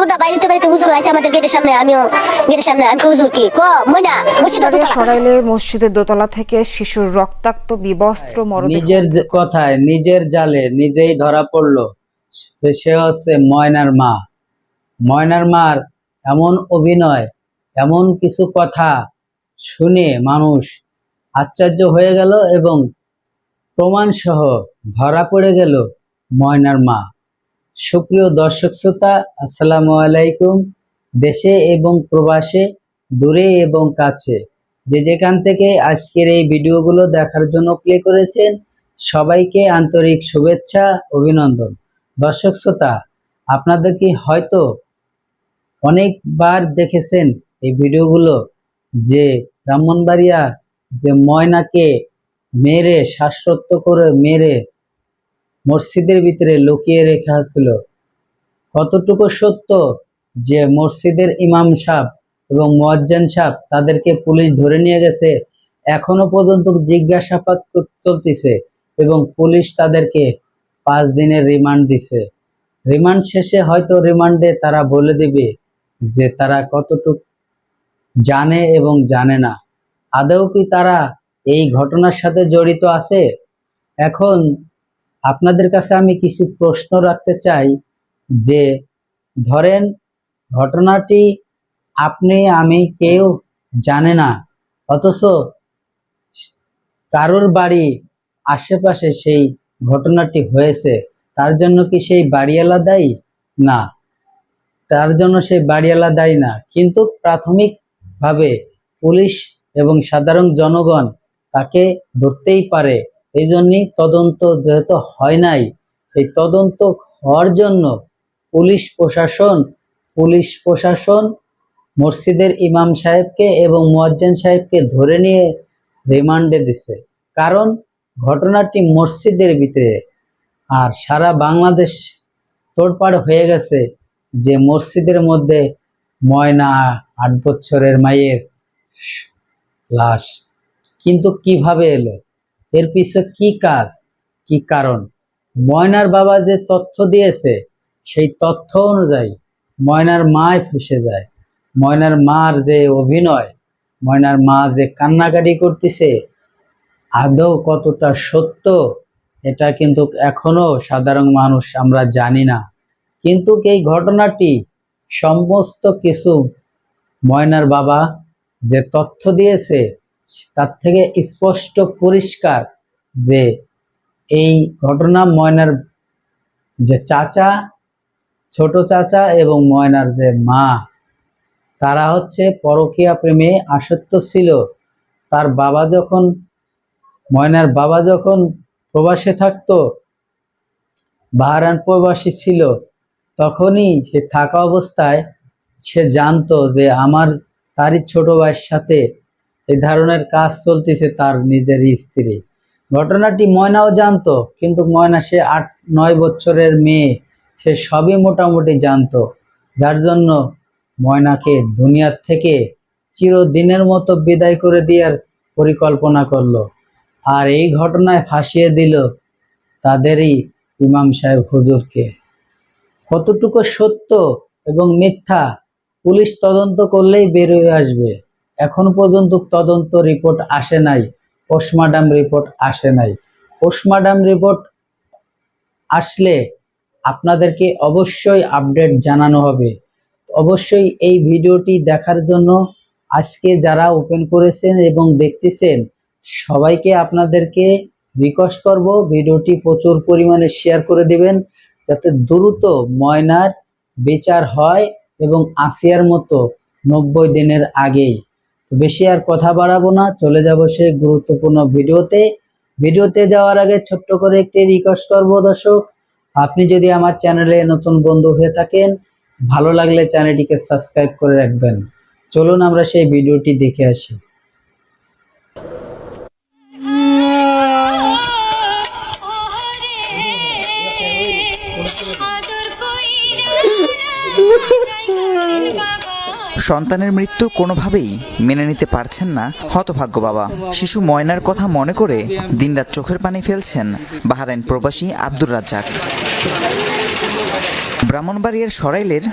দৌড়া বাইরেতে বাইরেতে হুজুর আছে আমাদের গেটের সামনে আমিও গেটের সামনে আমি হুজুর কি? ক মইনা মসজিদ দোতলা। সরাইলে মসজিদের দোতলা থেকে শিশুর রক্তাক্ত বিবস্ত্র মরদেহ নিজের কথায় নিজের জালে নিজেই ধরা পড়ল। সে- সে হচ্ছে ময়নার মা। ময়নার মার এমন অভিনয় এমন কিছু কথা শুনে মানুষ আশ্চর্য হয়ে গেল এবং প্রমাণ সহ ধরা পড়ে গেল ময়নার মা। সুপ্রিয় দর্শক শ্রোতা, আসসালামু আলাইকুম। দেশে এবং প্রবাসে, দূরে এবং কাছে, যে যেখান থেকে আজকের এই ভিডিওগুলো দেখার জন্য প্লে করেছেন, সবাইকে আন্তরিক শুভেচ্ছা, অভিনন্দন। দর্শক শ্রোতা, আপনাদের কি হয়তো অনেকবার দেখেছেন এই ভিডিওগুলো, যে ব্রাহ্মণবাড়িয়া যে ময়নাকে মেরে শ্বাসরক্ত করে মেরে মসজিদের ভিতরে লুকিয়ে রেখা ছিল। কতটুকু সত্য যে মসজিদের ইমাম সাহেব এবং মোয়াজ্জান সাহেব তাদেরকে পুলিশ ধরে নিয়ে গেছে, এখনও পর্যন্ত জিজ্ঞাসাবাদ চলতেছে এবং পুলিশ তাদেরকে পাঁচ দিনের রিমান্ড দিছে। রিমান্ড শেষে হয়তো রিমান্ডে তারা বলে দিবে যে তারা কতটুকু জানে এবং জানে না। আদৌ কি তারা এই ঘটনার সাথে জড়িত আছে? এখন আপনাদের কাছে আমি কিছু প্রশ্ন রাখতে চাই যে, ধরেন ঘটনাটি আপনি, আমি কেউ জানে না, অথচ কারোর বাড়ি আশেপাশে সেই ঘটনাটি হয়েছে, তার জন্য কি সেই বাড়িওয়ালা দায়ী? না। তার জন্য সেই বাড়িওয়ালা দায়ী না। কিন্তু প্রাথমিকভাবে পুলিশ এবং সাধারণ জনগণ তাকে ধরতেই পারে। এই জন্যই তদন্ত যেহেতু হয় নাই, এই তদন্ত হওয়ার জন্য পুলিশ প্রশাসন পুলিশ প্রশাসন মসজিদের ইমাম সাহেবকে এবং মুয়াজ্জেন সাহেবকে ধরে নিয়ে রিমান্ডে দিছে। কারণ ঘটনাটি মসজিদের ভিতরে আর সারা বাংলাদেশ তোড়পাড় হয়ে গেছে যে মসজিদের মধ্যে ময়না আট বছরের মায়ের লাশ। কিন্তু কীভাবে এলো? এর পিছে কি কাজ? কি কারণ? ময়নার বাবা যে তথ্য দিয়েছে, সেই তথ্য অনুযায়ী ময়নার মায় ফেসে যায়। ময়নার মার যে অভিনয়, ময়নার মা যে কান্নাকাটি করতেছে, আদৌ কতটা সত্য, এটা কিন্তু এখনও সাধারণ মানুষ আমরা জানি না। কিন্তু এই ঘটনাটি সমস্ত কিছু ময়নার বাবা যে তথ্য দিয়েছে তার থেকে স্পষ্ট পরিষ্কার যে এই ঘটনা ময়নার যে চাচা, ছোট চাচা এবং ময়নার যে মা, তারা হচ্ছে পরকীয়া প্রেমে আসক্ত ছিল। তার বাবা যখন, ময়নার বাবা যখন প্রবাসে থাকতো, বাহারান প্রবাসী ছিল, তখনই সে থাকা অবস্থায় সে জানতো যে আমার, তারই ছোট ভাইয়ের সাথে এই ধরনের কাজ চলতেছে তার নিজের স্ত্রী। ঘটনাটি ময়নাও জানতো, কিন্তু ময়না সে আট, নয় বছরের মেয়ে, সে সবই মোটামুটি জানতো। যার জন্য ময়নাকে দুনিয়ার থেকে চিরদিনের মতো বিদায় করে দেওয়ার পরিকল্পনা করল। আর এই ঘটনায় ফাঁসিয়ে দিল তাদেরই ইমাম সাহেব হুজুরকে। কতটুকু সত্য এবং মিথ্যা পুলিশ তদন্ত করলেই বেরোয় আসবে। এখন পর্যন্ত তদন্ত রিপোর্ট আসে নাই পোস্টমার্টাম রিপোর্ট আসে নাই। পোস্টমার্টাম রিপোর্ট আসলে আপনাদেরকে অবশ্যই আপডেট জানানো হবে। অবশ্যই এই ভিডিওটি দেখার জন্য আজকে যারা ওপেন করেছেন এবং দেখতেছেন, সবাইকে আপনাদেরকে রিকোয়েস্ট করব ভিডিওটি প্রচুর পরিমাণে শেয়ার করে দিবেন, যাতে দ্রুত ময়নার বিচার হয় এবং আসিয়ার মতো নব্বই দিনের আগেই। বেশি আর কথা বাড়াবো না চলে যাব সেই গুরুত্বপূর্ণ ভিডিওতে। ভিডিওতে যাওয়ার আগে ছোট্ট করে একটি রিকোয়েস্ট করব দর্শক আপনি যদি আমার চ্যানেলে নতুন বন্ধু হয়ে থাকেন ভালো লাগলে চ্যানেলটিকে সাবস্ক্রাইব করে রাখবেন। চলুন আমরা সেই ভিডিওটি দেখে আসি। সন্তানের মৃত্যু কোনোভাবেই মেনে নিতে পারছেন না হতভাগ্য বাবা। শিশু ময়নার কথা মনে করে দিনরাত চোখের পানি ফেলছেন বাহারাইন প্রবাসী আব্দুর রাজ্জাক। ব্রাহ্মণবাড়িয়ার সরাইলের